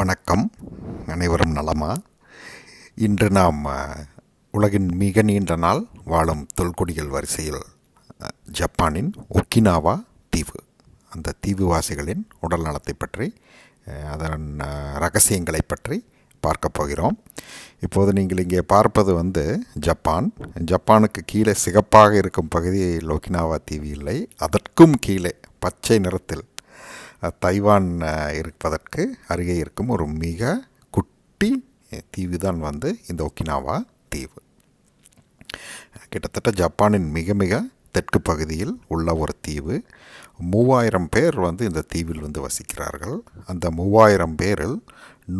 வணக்கம். அனைவரும் நலமா? இன்று நாம் உலகின் மிக நீண்ட நாள் வாழும் தொல்குடிகள் வரிசையில் ஜப்பானின் ஒக்கினாவா தீவு. அந்த தீவுவாசிகளின் உடல் நலத்தை பற்றி அதன் ரகசியங்களை பற்றி பார்க்க போகிறோம். இப்போது நீங்கள் இங்கே பார்ப்பது வந்து ஜப்பான். ஜப்பானுக்கு கீழே சிகப்பாக இருக்கும் பகுதி லோக்கினாவா தீவு இல்லை. அதற்கும் கீழே பச்சை நிறத்தில் தைவான் இருப்பதற்கு அருகே இருக்கும் ஒரு மிக குட்டி தீவு தான் வந்து இந்த ஒக்கினாவா தீவு. கிட்டத்தட்ட ஜப்பானின் மிக மிக தெற்கு பகுதியில் உள்ள ஒரு தீவு. மூவாயிரம் பேர் வந்து இந்த தீவில் வந்து வசிக்கிறார்கள். அந்த மூவாயிரம் பேரில்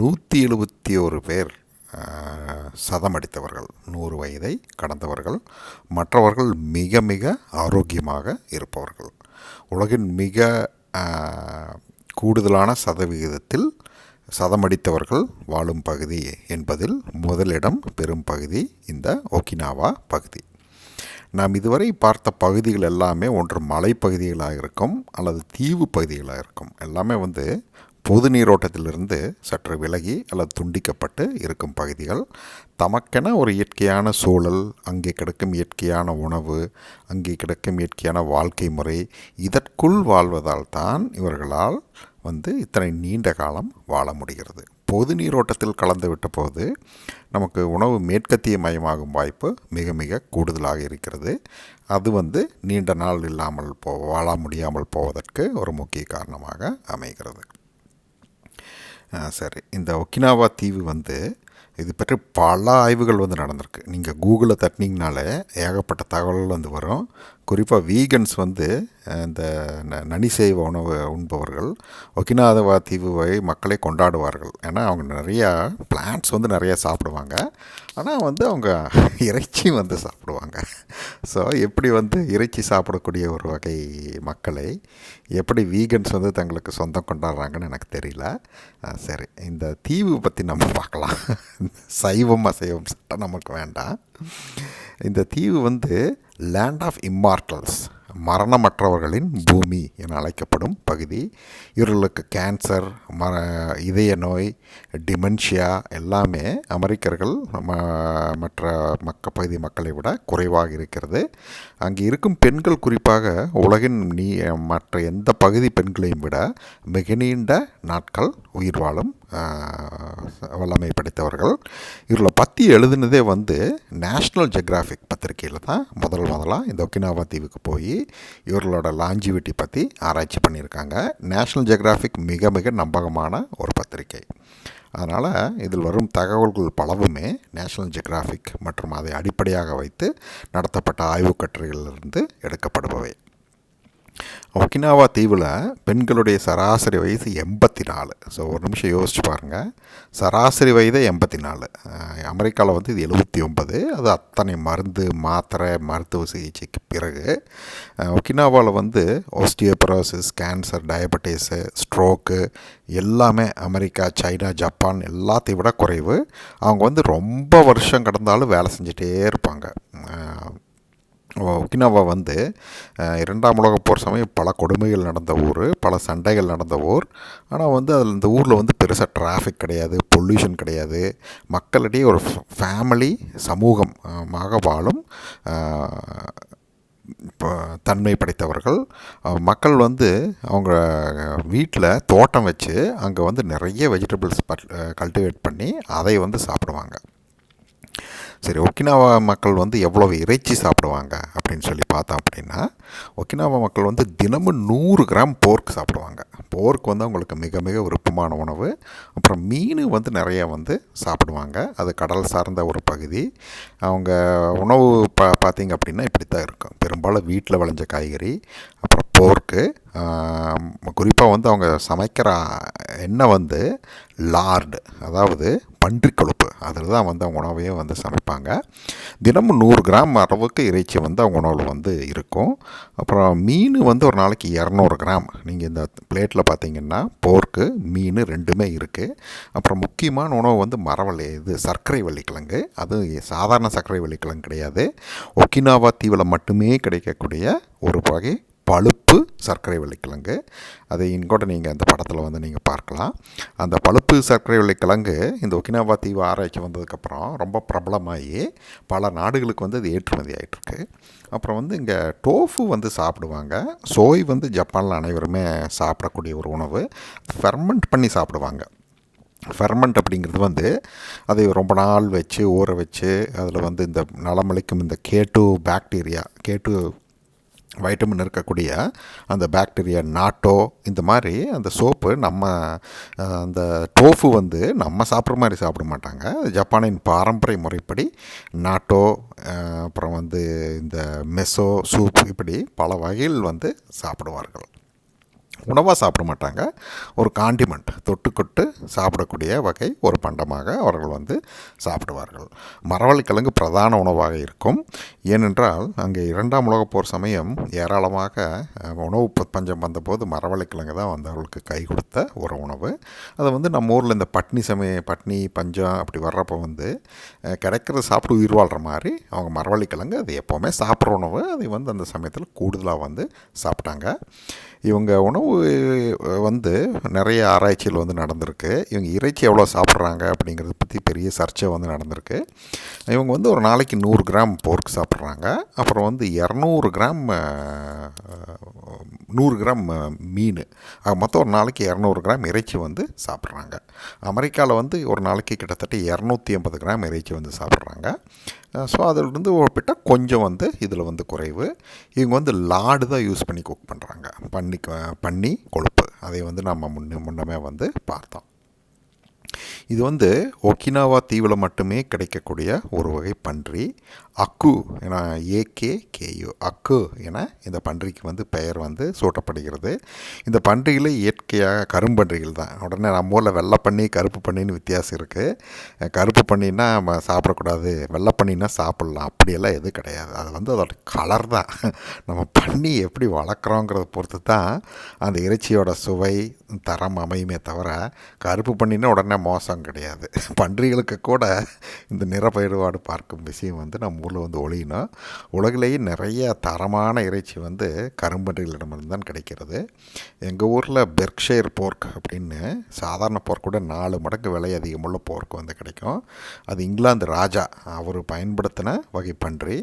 நூற்றி எழுபத்தி ஒரு பேர் சதம் சதமடித்தவர்கள் நூறு வயதை கடந்தவர்கள். மற்றவர்கள் மிக மிக ஆரோக்கியமாக இருப்பவர்கள். உலகின் மிக கூடுதலான சதவிகிதத்தில் சதமடித்தவர்கள் வாழும் பகுதி என்பதில் முதலிடம் பெறும் பகுதி இந்த ஒக்கினாவா பகுதி. நாம் இதுவரை பார்த்த பகுதிகள் எல்லாமே ஒன்று மலைப்பகுதிகளாக இருக்கும் அல்லது தீவு பகுதிகளாக இருக்கும் எல்லாமே வந்து பொது நீரோட்டத்திலிருந்து சற்று விலகி அல்லது துண்டிக்கப்பட்டு இருக்கும் பகுதிகள் தமக்கென ஒரு இயற்கையான சூழல் அங்கே கிடைக்கும் இயற்கையான உணவு அங்கே கிடைக்கும் இயற்கையான வாழ்க்கை முறை இதற்குள் வாழ்வதால் தான் இவர்களால் வந்து இத்தனை நீண்ட காலம் வாழ முடிகிறது. பொது நீரோட்டத்தில் கலந்து விட்ட போது நமக்கு உணவு மேற்கத்திய மயமாகும் வாய்ப்பு மிக மிக கூடுதலாக இருக்கிறது. அது வந்து நீண்ட நாள் இல்லாமல் போ வாழ முடியாமல் போவதற்கு ஒரு முக்கிய காரணமாக அமைகிறது. சரி. இந்த ஒக்கினாவா தீவு வந்து இது பற்றி பல ஆய்வுகள் வந்து நடந்திருக்கு. நீங்கள் கூகுளில் தட்டினீங்கனாலே ஏகப்பட்ட தகவல்கள் வந்து வரும். குறிப்பாக வீகன்ஸ் வந்து இந்த ந- நனிசைவ உணவு உண்பவர்கள் ஒக்கினாதவா தீவுவை மக்களை கொண்டாடுவார்கள். ஏன்னா அவங்க நிறையா பிளான்ட்ஸ் வந்து நிறையா சாப்பிடுவாங்க. ஆனால் வந்து அவங்க இறைச்சி வந்து சாப்பிடுவாங்க. ஸோ எப்படி வந்து இறைச்சி சாப்பிடக்கூடிய ஒரு வகை மக்களை எப்படி வீகன்ஸ் வந்து தங்களுக்கு சொந்தம் கொண்டாடுறாங்கன்னு எனக்கு தெரியல. சரி இந்த தீவு பற்றி நம்ம பார்க்கலாம். சைவம் அசைவம் சட்டம் நமக்கு வேண்டாம். இந்த தீவு வந்து லேண்ட் ஆஃப் இம்மார்டல்ஸ் மரணமற்றவர்களின் பூமி என அழைக்கப்படும் பகுதி. இவர்களுக்கு கேன்சர் ம இதய நோய் டிமென்ஷியா எல்லாமே அமெரிக்கர்கள் ம மற்ற மக்க பகுதி மக்களை விட குறைவாக இருக்கிறது. அங்கே இருக்கும் பெண்கள் குறிப்பாக உலகின் நீ மற்ற எந்த பகுதி பெண்களையும் விட மிக நீண்ட நாட்கள் உயிர் வாழும் வல்லமை படைத்தவர்கள் இவர்களை பற்றி எழுதுனதே வந்து நேஷ்னல் ஜெக்ராஃபிக் பத்திரிக்கையில் தான் முதல் முதலாக இந்த ஒக்கினாவா தீவுக்கு போய் இவர்களோட லாஞ்சிவிட்டி பற்றி ஆராய்ச்சி பண்ணியிருக்காங்க. நேஷ்னல் ஜெக்ராஃபிக் மிக மிக நம்பகமான ஒரு பத்திரிகை. அதனால் இதில் வரும் தகவல்கள் பலவுமே நேஷ்னல் ஜியோகிராஃபிக் மற்றும் அதை அடிப்படையாக வைத்து நடத்தப்பட்ட ஆய்வுக் கட்டுரைகளிலிருந்து எடுக்கப்படுபவை. ஒக்கினாவா தீவில் பெண்களுடைய சராசரி வயசு எண்பத்தி நாலு ஸோ ஒரு நிமிஷம் யோசிச்சு பாருங்கள் சராசரி வயது எண்பத்தி நாலு அமெரிக்காவில் வந்து இது எழுபத்தி ஒன்பது. அது அத்தனை மருந்து மாத்திரை மருத்துவ சிகிச்சைக்கு பிறகு ஒக்கினாவாவில் வந்து ஓஸ்டியோபரோசிஸ் கேன்சர் டயபெட்டிஸு ஸ்ட்ரோக்கு எல்லாமே அமெரிக்கா சைனா ஜப்பான் எல்லாத்தையும் விட குறைவு. அவங்க வந்து ரொம்ப வருஷம் கடந்தாலும் வேலை செஞ்சுட்டே இருப்பாங்க. ஒக்கினாவா வந்து இரண்டாம் உலகப் போர் சமயம் பல கொடுமைகள் நடந்த ஊர் பல சண்டைகள் நடந்த ஊர். ஆனால் வந்து அதில் இந்த ஊரில் வந்து பெருசாக டிராஃபிக் கிடையாது பொல்யூஷன் கிடையாது. மக்களிடையே ஒரு ஃபேமிலி சமூகமாக வாழும் இப்போ தன்மை படைத்தவர்கள். மக்கள் வந்து அவங்க வீட்டில் தோட்டம் வச்சு அங்கே வந்து நிறைய வெஜிடபிள்ஸ் கல்டிவேட் பண்ணி அதை வந்து சாப்பிடுவாங்க. சரி ஒக்கினாவா மக்கள் வந்து எவ்வளவு இறைச்சி சாப்பிடுவாங்க அப்படின்னு சொல்லி பார்த்தோம் அப்படின்னா ஒக்கினாவா மக்கள் வந்து தினமும் நூறு கிராம் போர்க் சாப்பிடுவாங்க. போர்க் வந்து அவங்களுக்கு மிக மிக விருப்பமான உணவு. அப்புறம் மீன் வந்து நிறைய வந்து சாப்பிடுவாங்க. அது கடல் சார்ந்த ஒரு பகுதி. அவங்க உணவு பா பார்த்திங்க அப்படின்னா இப்படி தான் இருக்கும். பெரும்பாலும் வீட்டில் விளைஞ்ச காய்கறி. அப்புறம் போர்க்கு குறிப்பாக வந்து அவங்க சமைக்கிற எண்ணெய் வந்து லார்டு அதாவது பன்றி கொழுப்பு. அதில் தான் வந்து அவங்க உணவையும் வந்து சமைப்பாங்க. தினமும் நூறு கிராம் அளவுக்கு இறைச்சி வந்து அவங்க உணவில் வந்து இருக்கும். அப்புறம் மீன் வந்து ஒரு நாளைக்கு இரநூறு கிராம். நீங்கள் இந்த பிளேட்டில் பார்த்தீங்கன்னா போர்க்கு மீன் ரெண்டுமே இருக்குது அப்புறம் முக்கியமான உணவு வந்து மரவள்ளி இது சர்க்கரை வள்ளிக்கிழங்கு. அது சாதாரண சர்க்கரை வள்ளிக்கிழங்கு கிடையாது. ஒக்கினாவா தீவில் மட்டுமே கிடைக்கக்கூடிய ஒரு வகை பழுப்பு சர்க்கரை வெள்ளைக்கிழங்கு. அதை இன்கோட்ட நீங்கள் அந்த படத்தில் வந்து நீங்கள் பார்க்கலாம். அந்த பழுப்பு சர்க்கரை வெள்ளைக்கிழங்கு இந்த ஒக்கினாவா தீவு ஆராய்ச்சி வந்ததுக்கப்புறம் ரொம்ப பிரபலமாகி பல நாடுகளுக்கு வந்து அது ஏற்றுமதி ஆகிட்டுருக்கு அப்புறம் வந்து இங்கே டோஃபு வந்து சாப்பிடுவாங்க. சோய் வந்து ஜப்பானில் அனைவருமே சாப்பிடக்கூடிய ஒரு உணவு. ஃபெர்மெண்ட் பண்ணி சாப்பிடுவாங்க. ஃபெர்மெண்ட் அப்படிங்கிறது வந்து அதை ரொம்ப நாள் வச்சு ஊற வச்சு அதில் வந்து இந்த நலமளிக்கும் இந்த கேட்டு பாக்டீரியா கேட்டு வைட்டமின் இருக்கக்கூடிய அந்த பாக்டீரியா நாட்டோ இந்த மாதிரி அந்த சோப்பு நம்ம அந்த டோஃபு வந்து நம்ம சாப்பிட்ற மாதிரி சாப்பிட மாட்டாங்க. ஜப்பானின் பாரம்பரிய முறைப்படி நாட்டோ அப்புறம் வந்து இந்த மெசோ சூப் இப்படி பல வகையில் வந்து சாப்பிடுவார்கள். உணவாக சாப்பிட மாட்டாங்க. ஒரு காண்டிமெண்ட் தொட்டுக்கொட்டு சாப்பிடக்கூடிய வகை ஒரு பண்டமாக அவர்கள் வந்து சாப்பிடுவார்கள். மரவள்ளிக்கிழங்கு பிரதான உணவாக இருக்கும். ஏனென்றால் அங்கே இரண்டாம் உலகப் போர் சமயம் ஏராளமாக உணவு பஞ்சம் வந்தபோது மரவள்ளிக்கிழங்கு தான் வந்து அவர்களுக்கு கை கொடுத்த ஒரு உணவு. அதை வந்து நம்ம ஊரில் இந்த பட்னி சமய பட்னி பஞ்சம் அப்படி வர்றப்போ வந்து கிடைக்கிறத சாப்பிட்டு உயிர் வாழ்கிற மாதிரி அவங்க மரவள்ளிக்கிழங்கு அது எப்போவுமே சாப்பிட்ற உணவு. அதை வந்து அந்த சமயத்தில் கூடுதலாக வந்து சாப்பிட்டாங்க. இவங்க உணவு வந்து நிறைய ஆராய்ச்சிகள் வந்து நடந்திருக்கு. இவங்க இறைச்சி எவ்வளோ சாப்பிட்றாங்க அப்படிங்கிறத பற்றி பெரிய சர்ச்சை வந்து நடந்திருக்கு. இவங்க வந்து ஒரு நாளைக்கு நூறு கிராம் போர்க் சாப்பிட்றாங்க. அப்புறம் வந்து இரநூறு கிராம் நூறு கிராம் மீன். மொத்தம் ஒரு நாளைக்கு இரநூறு கிராம் இறைச்சி வந்து சாப்பிட்றாங்க. அமெரிக்காவில் வந்து ஒரு நாளைக்கு கிட்டத்தட்ட இரநூத்தி ஐம்பது கிராம் இறைச்சி வந்து சாப்பிட்றாங்க. ஸோ அதிலிருந்து ஒப்பிட்டால் கொஞ்சம் வந்து இதில் வந்து குறைவு. இவங்க வந்து லாடு தான் யூஸ் பண்ணி குக் பண்ணுறாங்க பண்ணி பண்ணி கொழுப்பு. அதை வந்து நம்ம முன்ன முன்னமே வந்து பார்த்தோம். இது வந்து ஒக்கினாவா தீவில் மட்டுமே கிடைக்கக்கூடிய ஒரு வகை பன்றி. அக்கு என ஏகே கேயு அக்கு என இந்த பன்றிக்கு வந்து பெயர் வந்து சூட்டப்படுகிறது. இந்த பன்றியில் இயற்கையாக கரும்பன்றிகள் தான். உடனே நம்ம ஊரில் வெள்ளை பண்ணி கருப்பு பண்ணின்னு வித்தியாசம் இருக்குது கருப்பு பண்ணினா நம்ம சாப்பிடக்கூடாது வெள்ளை பண்ணினா சாப்பிட்லாம். அப்படியெல்லாம் எதுவும் கிடையாது. அது வந்து அதோட கலர் தான். நம்ம பண்ணி எப்படி வளர்க்குறோங்கிறத பொறுத்து தான் அந்த இறைச்சியோட சுவை தரம் அமையுமே தவிர கருப்பு பண்ணினா உடனே மோசம் கிடையாது. பன்றிகளுக்கு கூட இந்த நிறப்பயிர்வாடு பார்க்கும் விஷயம் வந்து நம்ம ஊரில் வந்து ஒளியினா உலகிலேயே நிறைய தரமான இறைச்சி வந்து கரும்பன்றிகளிடமிருந்து தான் கிடைக்கிறது. எங்கள் ஊரில் பெர்க்ஷேர் போர்க் அப்படின்னு சாதாரண போர்க்கோட நாலு மடங்கு விலை அதிகமுள்ள போர்க் வந்து கிடைக்கும். அது இங்கிலாந்து ராஜா அவர் பயன்படுத்தின வகை பன்றி.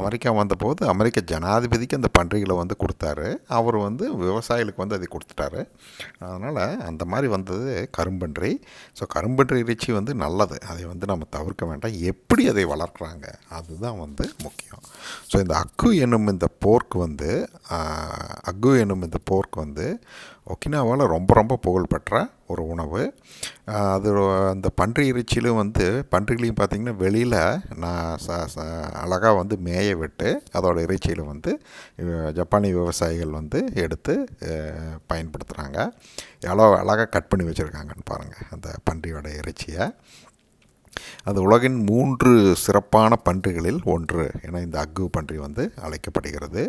அமெரிக்கா வந்தபோது அமெரிக்க ஜனாதிபதிக்கு அந்த பன்றிகளை வந்து கொடுத்தாரு. அவர் வந்து விவசாயிகளுக்கு வந்து அதை கொடுத்துட்டாரு. அதனால் அந்த மாதிரி வந்தது கரும்பன்றி. ஸோ கரும்பன்றி இறைச்சி வந்து நல்லது. அதை வந்து நம்ம தவிர்க்க வேண்டாம். எப்படி அதை வளர்க்குறாங்க? அது அதுதான் வந்து முக்கியம். ஸோ இந்த அக்கு என்னும் இந்த போர்க் வந்து அக்கு என்னும் இந்த போர்க் வந்து ஒக்கினாவால் ரொம்ப ரொம்ப புகழ்பெற்ற ஒரு உணவு. அது அந்த பன்றி இறைச்சியிலும் வந்து பன்றிகளையும் பார்த்திங்கன்னா வெளியில் நான் ச ச அழகாக வந்து மேய விட்டு அதோடய இறைச்சியில் வந்து ஜப்பானிய விவசாயிகள் வந்து எடுத்து பயன்படுத்துகிறாங்க எவ்வளோ அழகாக கட் பண்ணி வச்சுருக்காங்கன்னு பாருங்கள் அந்த பன்றியோட இறைச்சியை. அது உலகின் மூன்று சிறப்பான பன்றிகளில் ஒன்று என இந்த அக்கு பன்றி வந்து அழைக்கப்படுகிறது.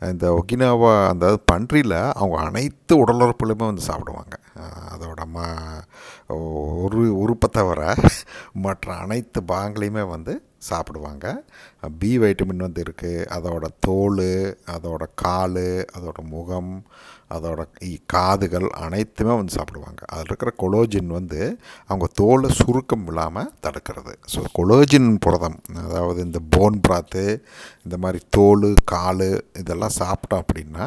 இந்த ஒகினாவா அந்த பன்றியில் அவங்க அனைத்து உடலுறுப்புலையுமே வந்து சாப்பிடுவாங்க. அதோட ம ஒரு உறுப்பை தவிர மற்ற அனைத்து பாகங்களையுமே வந்து சாப்பிடுவாங்க. பி வைட்டமின் வந்து இருக்குது அதோட தோல் அதோட கால் அதோட முகம் அதோட காதுகள் அனைத்துமே வந்து சாப்பிடுவாங்க. அதில் இருக்கிற கொலோஜின் வந்து அவங்க தோலை சுருக்கம் இல்லாமல் தடுக்கிறது. ஸோ கொலோஜின் புரதம் அதாவது இந்த போன் பிராத்து இந்த மாதிரி தோல் கால் இதெல்லாம் சாப்பிட்டோம் அப்படின்னா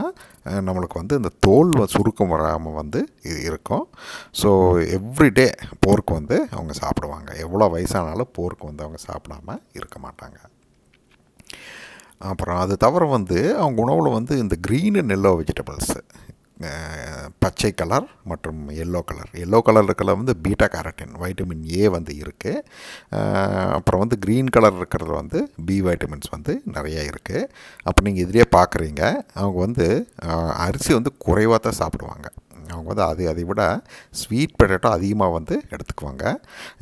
நம்மளுக்கு வந்து இந்த தோல் சுருக்கம் வராமல் வந்து இருக்கும். ஸோ எவ்ரிடே போருக்கு வந்து அவங்க சாப்பிடுவாங்க. எவ்வளோ வயசானாலும் போருக்கு வந்து அவங்க சாப்பிடாம இருக்க மாட்டாங்க. அப்புறம் அது தவிர வந்து அவங்க உணவில் வந்து இந்த க்ரீனு நெல்லோ வெஜிடபிள்ஸு பச்சை கலர் மற்றும் எல்லோ கலர். எல்லோ கலர் இருக்கிறது வந்து பீட்டா கேரட்டின் வைட்டமின் ஏ வந்து இருக்குது அப்புறம் வந்து க்ரீன் கலர் இருக்கிறது வந்து பி வைட்டமின்ஸ் வந்து நிறையா இருக்குது அப்போ நீங்கள் எதிரியே பார்க்குறீங்க அவங்க வந்து அரிசி வந்து குறைவாக தான் சாப்பிடுவாங்க. அவங்க வந்து அது அதை விட ஸ்வீட் பொட்டேட்டோ அதிகமாக வந்து எடுத்துக்குவாங்க.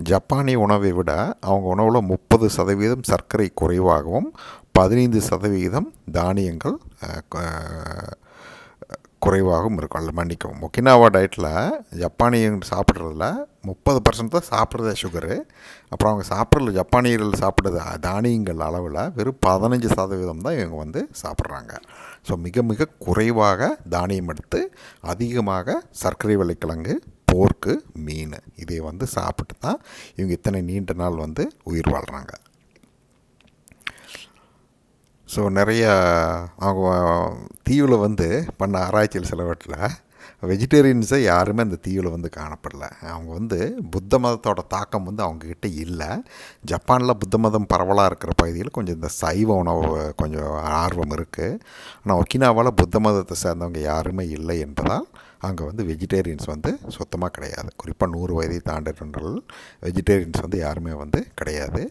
ஜப்பானிய உணவை விட அவங்க உணவில் முப்பது சதவீதம் சர்க்கரை குறைவாகவும் பதினைந்து சதவீதம் தானியங்கள் குறைவாகவும் இருக்கும் அல்ல மன்னிக்கவும். ஒக்கினாவா டயட்டில் ஜப்பானியங்க சாப்பிட்றதுல முப்பது பர்சன்ட் தான் சாப்பிட்றதே சுகரு அப்புறம் அவங்க சாப்பிட்றது ஜப்பானியர்கள் சாப்பிட்றது தானியங்கள் அளவில் வெறும் பதினஞ்சு சதவீதம் தான் இவங்க வந்து சாப்பிட்றாங்க. ஸோ மிக மிக குறைவாக தானியம் எடுத்து அதிகமாக சர்க்கரை விலைக்கிழங்கு போர்க்கு மீன் இதை வந்து சாப்பிட்டு தான் இவங்க இத்தனை நீண்ட நாள் வந்து உயிர் வாழ்கிறாங்க ஸோ நிறையா அவங்க தீவில் வந்து பண்ண ஆராய்ச்சியில் சிலவற்றில் வெஜிடேரியன்ஸை யாருமே அந்த தீவில் வந்து காணப்படல. அவங்க வந்து புத்த மதத்தோட தாக்கம் வந்து அவங்கக்கிட்ட இல்லை. ஜப்பானில் புத்த மதம் பரவலாக இருக்கிற பகுதியில் கொஞ்சம் இந்த சைவ உணவு கொஞ்சம் ஆர்வம் இருக்குது ஆனால் ஒக்கினாவால் புத்த மதத்தை சேர்ந்தவங்க யாருமே இல்லை என்பதால் அங்கே வந்து வெஜிடேரியன்ஸ் வந்து சுத்தமாக கிடையாது. குறிப்பாக நூறு வயதை தாண்டினர்கள் வெஜிடேரியன்ஸ் வந்து யாருமே வந்து கிடையாது.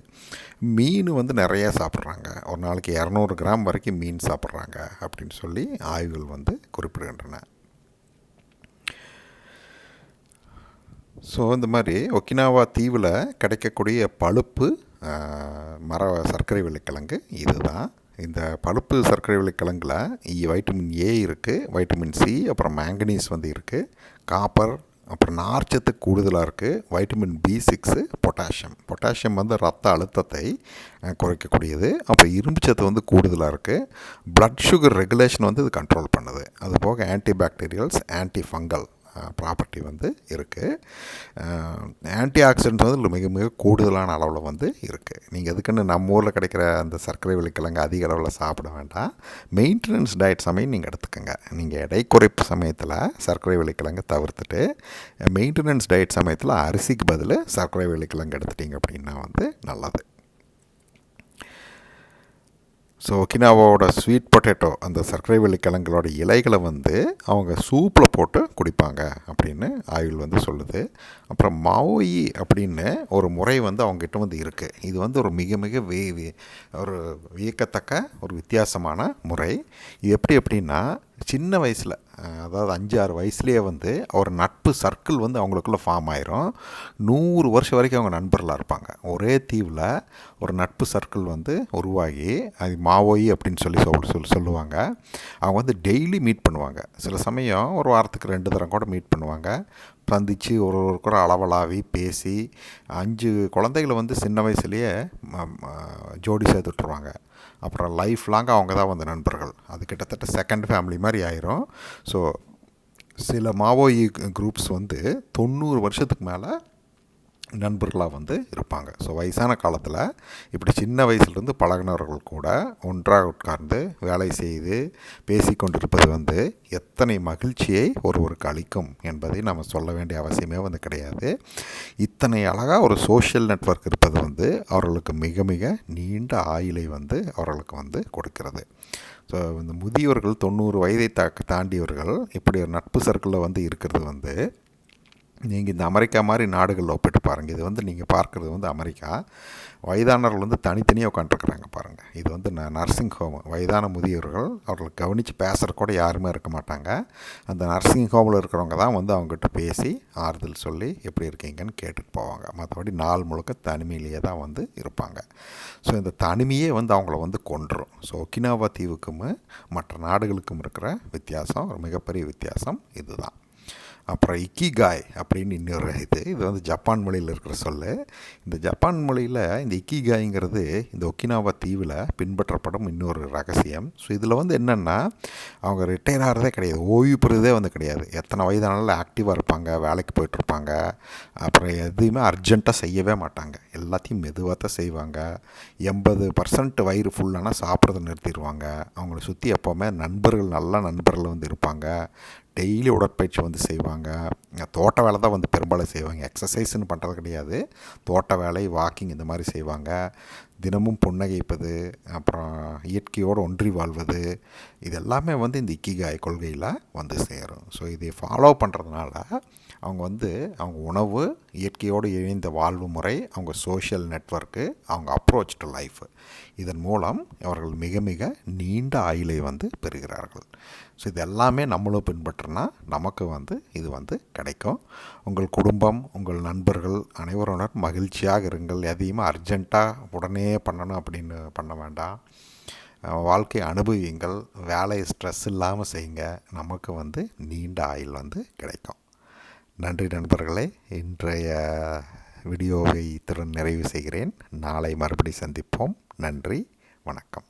மீன் வந்து நிறையா சாப்பிட்றாங்க. ஒரு நாளைக்கு இரநூறு கிராம் வரைக்கும் மீன் சாப்பிட்றாங்க அப்படின்னு சொல்லி ஆய்வுகள் வந்து குறிப்பிடுகின்றன. ஸோ இந்த மாதிரி ஒக்கினாவா தீவில் கிடைக்கக்கூடிய பழுப்பு மர சர்க்கரை விலைக்கிழங்கு இதுதான். இந்த பழுப்பு சர்க்கரை விலைக்கிழங்கில் வைட்டமின் ஏ இருக்குது வைட்டமின் சி அப்புறம் மேங்கனீஸ் வந்து இருக்குது காப்பர் அப்புறம் நார்ச்சத்து கூடுதலாக இருக்குது vitamin B six potassium. Potassium வந்து ரத்த அழுத்தத்தை குறைக்கக்கூடியது. அப்புறம் இரும்பு சத்து வந்து கூடுதலாக இருக்குது ப்ளட் சுகர் ரெகுலேஷன் வந்து இது கண்ட்ரோல் பண்ணுது. அது போக anti bacterials anti fungal property வந்து இருக்குது ஆன்டி ஆக்சிடென்ட் வந்து மிக மிக கூடுதலான அளவில் வந்து இருக்குது நீங்கள் எதுக்குன்னு நம்ம ஊரில் கிடைக்கிற அந்த சர்க்கரை விலைக்கிழங்கு அதிக அளவில் சாப்பிட வேண்டாம். மெயின்டெனன்ஸ் டயட் சமயம் நீங்கள் எடுத்துக்கோங்க. நீங்கள் எடை குறைப்பு சமயத்தில் சர்க்கரை விலைக்கிழங்கு தவிர்த்துட்டு மெயின்டெனன்ஸ் டயட் சமயத்தில் அரிசிக்கு பதில் சர்க்கரை விலைக்கிழங்கு எடுத்துட்டிங்க அப்படின்னா வந்து நல்லது. ஸோ ஒக்கினாவோட ஸ்வீட் பொட்டேட்டோ அந்த சர்க்கரை வெள்ளிக்கிழங்களோட இலைகளை வந்து அவங்க சூப்பில் போட்டு குடிப்பாங்க அப்படின்னு ஆய்வில் வந்து சொல்லுது. அப்புறம் மாவோயி அப்படின்னு ஒரு முறை வந்து அவங்ககிட்ட வந்து இருக்குது இது வந்து ஒரு மிக மிக வே ஒரு வியக்கத்தக்க ஒரு வித்தியாசமான முறை. இது எப்படி அப்படின்னா சின்ன வயசில் அதாவது அஞ்சு ஆறு வயசுலேயே வந்து ஒரு நட்பு சர்க்கிள் வந்து அவங்களுக்குள்ளே ஃபார்ம் ஆயிரும். நூறு வருஷம் வரைக்கும் அவங்க நண்பர்களாக இருப்பாங்க. ஒரே தீவில் ஒரு நட்பு சர்க்கிள் வந்து உருவாகி அது மாவோயி அப்படின்னு சொல்லி சொல் சொல் சொல்லுவாங்க. அவங்க வந்து டெய்லி மீட் பண்ணுவாங்க. சில சமயம் ஒரு வாரத்துக்கு ரெண்டு தரம் கூட மீட் பண்ணுவாங்க. சந்தித்து ஒரு ஒரு அளவலாவி பேசி அஞ்சு குழந்தைகளை வந்து சின்ன வயசுலேயே ஜோடி சேர்த்து விட்ருவாங்க அப்புறம் லைஃப் லாங்காக அவங்க தான் வந்து நண்பர்கள். அது கிட்டத்தட்ட செகண்ட் ஃபேமிலி மாதிரி ஆயிரும். ஸோ சில மாவோயி குரூப்ஸ் வந்து தொண்ணூறு வருஷத்துக்கு மேலே நண்பர்களாக வந்து இருப்பாங்க. ஸோ வயசான காலத்தில் இப்படி சின்ன வயசுலேருந்து பழகினவர்கள் கூட ஒன்றாக உட்கார்ந்து வேலை செய்து பேசி கொண்டிருப்பது வந்து எத்தனை மகிழ்ச்சியை ஒருவருக்கு அளிக்கும் என்பதை நம்ம சொல்ல வேண்டிய அவசியமே வந்து கிடையாது. இத்தனை அழகாக ஒரு சோஷியல் நெட்ஒர்க் இருப்பது வந்து அவர்களுக்கு மிக மிக நீண்ட ஆயுளை வந்து அவர்களுக்கு வந்து கொடுக்கிறது. ஸோ இந்த முதியவர்கள் தொண்ணூறு வயதை தா தாண்டியவர்கள் இப்படி ஒரு நட்பு சர்க்கிளில் வந்து இருக்கிறது வந்து நீங்கள் இந்த அமெரிக்கா மாதிரி நாடுகளில் ஒப்பிட்டு பாருங்கள் இது வந்து நீங்கள் பார்க்குறது வந்து அமெரிக்கா. வயதானவர்கள் வந்து தனித்தனியாக உட்காந்துருக்குறாங்க பாருங்கள் இது வந்து ந நர்சிங் ஹோம். வயதான முதியவர்கள் அவர்களை கவனித்து பேசுகிற கூட யாருமே இருக்க மாட்டாங்க. அந்த நர்சிங் ஹோமில் இருக்கிறவங்க தான் வந்து அவங்ககிட்ட பேசி ஆறுதல் சொல்லி எப்படி இருக்கீங்கன்னு கேட்டுட்டு போவாங்க. மற்றபடி நாள் முழுக்க தனிமையிலேயே தான் வந்து இருப்பாங்க. ஸோ இந்த தனிமையே வந்து அவங்கள வந்து கொன்றும். ஸோ ஒக்கினாவா தீவுக்கும் மற்ற நாடுகளுக்கும் இருக்கிற வித்தியாசம் ஒரு மிகப்பெரிய வித்தியாசம் இதுதான். அப்புறம் இக்கிகாய் அப்படின்னு இன்னொரு இது இது வந்து ஜப்பான் மொழியில் இருக்கிற சொல்லு. இந்த ஜப்பான் மொழியில் இந்த இக்கிகாய்ங்கிறது இந்த ஒக்கினாவா தீவில் பின்பற்றப்படும் இன்னொரு ரகசியம். ஸோ இதில் வந்து என்னென்னா அவங்க ரிட்டையர் ஆகிறதே கிடையாது ஓய்வு பெறுறதே வந்து கிடையாது. எத்தனை வயதானாலும் ஆக்டிவாக இருப்பாங்க வேலைக்கு போயிட்டுருப்பாங்க. அப்புறம் எதுவுமே அர்ஜெண்ட்டாக செய்யவே மாட்டாங்க. எல்லாத்தையும் மெதுவாக தான் செய்வாங்க. எண்பது பர்சன்ட் வயிறு ஃபுல்லானால் சாப்பிட்றத நிறுத்திடுவாங்க. அவங்கள சுற்றி எப்போவுமே நண்பர்கள் நல்ல நண்பர்கள் வந்து இருப்பாங்க. டெய்லி உடற்பயிற்சி வந்து செய்வாங்க. தோட்ட வேலை தான் வந்து பெரும்பாலும் செய்வாங்க. எக்ஸசைஸ்னு பண்ணுறது கிடையாது. தோட்ட வேலை வாக்கிங் இந்த மாதிரி செய்வாங்க. தினமும் புன்னகைப்பது அப்புறம் இயற்கையோடு ஒன்றி வாழ்வது இது எல்லாமே வந்து இந்த இக்கிகாய் கொள்கையில் வந்து சேரும். ஸோ இதை ஃபாலோ பண்ணுறதுனால அவங்க வந்து அவங்க உணவு இயற்கையோடு இணைந்த வாழ்வு முறை அவங்க சோஷியல் நெட்ஒர்க்கு அவங்க அப்ரோச் டு லைஃப் இதன் மூலம் அவர்கள் மிக மிக நீண்ட ஆயுளை வந்து பெறுகிறார்கள். ஸோ இது எல்லாமே நம்மளும் பின்பற்றினா நமக்கு வந்து இது வந்து கிடைக்கும். உங்கள் குடும்பம் உங்கள் நண்பர்கள் அனைவருடன் மகிழ்ச்சியாக இருங்கள். எதையுமே அர்ஜெண்ட்டாக உடனே பண்ணணும் அப்படின்னு பண்ண வேண்டாம். வாழ்க்கை அனுபவியுங்கள். வேலையை ஸ்ட்ரெஸ் இல்லாமல் செய்யுங்க. நமக்கு வந்து நீண்ட ஆயுள் வந்து கிடைக்கும். நன்றி நண்பர்களே. இன்றைய வீடியோவை இத்துடன் நிறைவு செய்கிறேன். நாளை மறுபடி சந்திப்போம். நன்றி. வணக்கம்.